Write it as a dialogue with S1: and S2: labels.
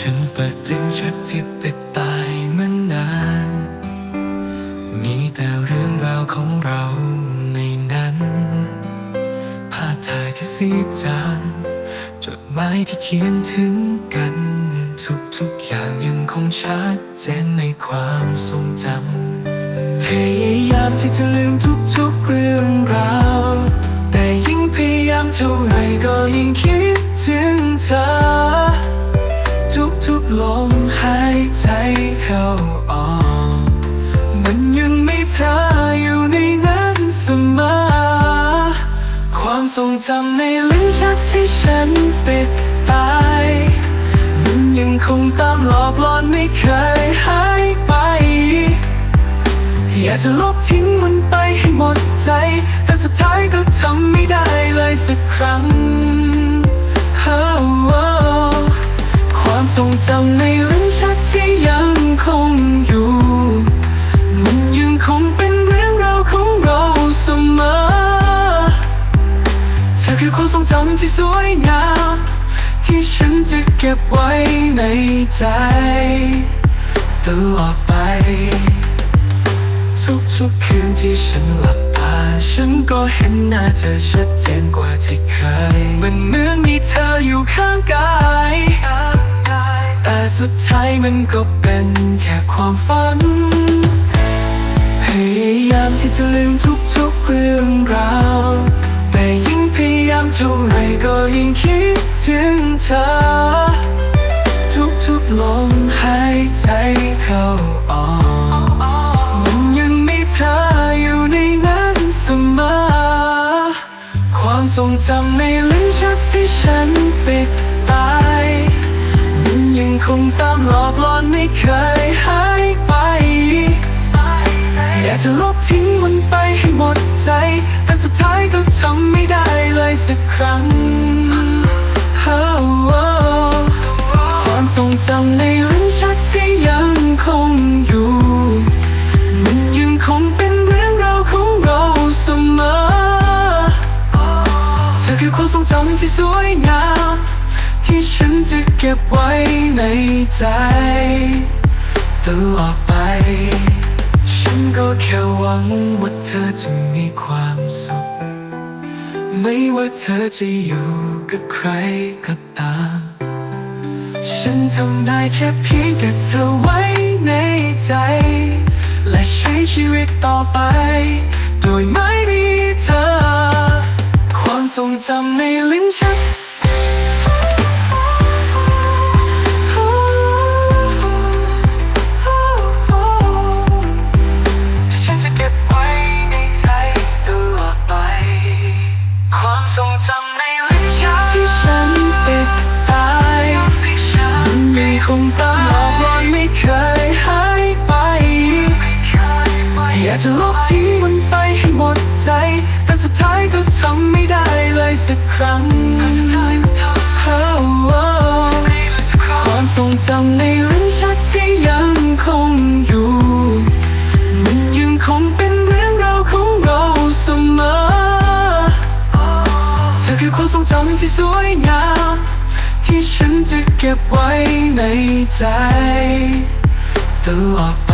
S1: ฉันเปิดลิ้นชักที่ปิดตายมื่อนาน มีแต่เรื่องราวของเราในนั้น ภาพถ่ายที่สีจานจดหมายที่เขียนถึงกัน ทุกๆอย่างยังคงชัดเจนในความทรงจำพยายามที่จะลืมทุกๆเรื่องราว แต่ยิ่งพยายามเท่าไรก็ยิ่งคิดถึงเธอ ลมหายใจเข้าออกมันยังไม่เธออยู่ในนั้นเสมอความทรงจำในลิ้นชักที่ฉันปิดตายมันยังคงตามหลอกหลอนไม่เคยหายไป อยากจะลบทิ้งมันไปให้หมดใจ แต่สุดท้ายก็ทำไม่ได้เลยสักครั้ง จำในลิ้นชักที่ยังคงอยู่ มันยังคงเป็นเรื่องราวของเราเสมอ เธอคือความทรงจำที่สวยงามที่ฉันจะเก็บไว้ในใจตลอดไป ทุกๆคืนที่ฉันหลับตาฉันก็เห็นหน้าเธอชัดเจนกว่าที่เคยมันเหมือนมีเธออยู่ข้างกาย แต่สุดท้ายมันก็เป็นแค่ความฝัน พยายามที่จะลืมทุกๆเรื่องราว แต่ยิ่งพยายามเท่าไรก็ยิ่งคิดถึงเธอ ทุกๆลมหายใจเข้าออกมันยังมีเธออยู่ในนั้นเสมอ ความทรงจำในลิ้นชักที่ฉันปิดตาย คงตามหลอกหลอนไม่เคยหายไป อยากจะลบทิ้งมันไปให้หมดใจ แต่สุดท้ายก็ทำไม่ได้เลยสักครั้งความทรงจำในลิ้นชักที่ยังคงอยู่ มันยังคงเป็นเรื่องราวของเราเสมอ เธอคือความทรงจำที่สวยงาม ที่ฉันจะเก็บไว้ในใจ ตลอดไป ฉันก็แค่หวังว่าเธอจะมีความสุข ไม่ว่าเธอจะอยู่กับใครก็ตาม ฉันทำได้แค่เพียงเก็บเธอไว้ในใจ และใช้ชีวิตต่อไป โดยไม่มีเธอากจะลบทิ้งมันไปให้หมดใจ แต่สุดท้ายก็ทำไม่ได้เลยสักครั้ง Oh, oh. ความทรงจำในลิ้นชักที่ยังคงอยู่ มันยังคงเป็นเรื่องราวของเราเสมอ เธอคือความทรงจำที่สวยงามที่ฉันจะเก็บไว้ในใจ ตลอดไป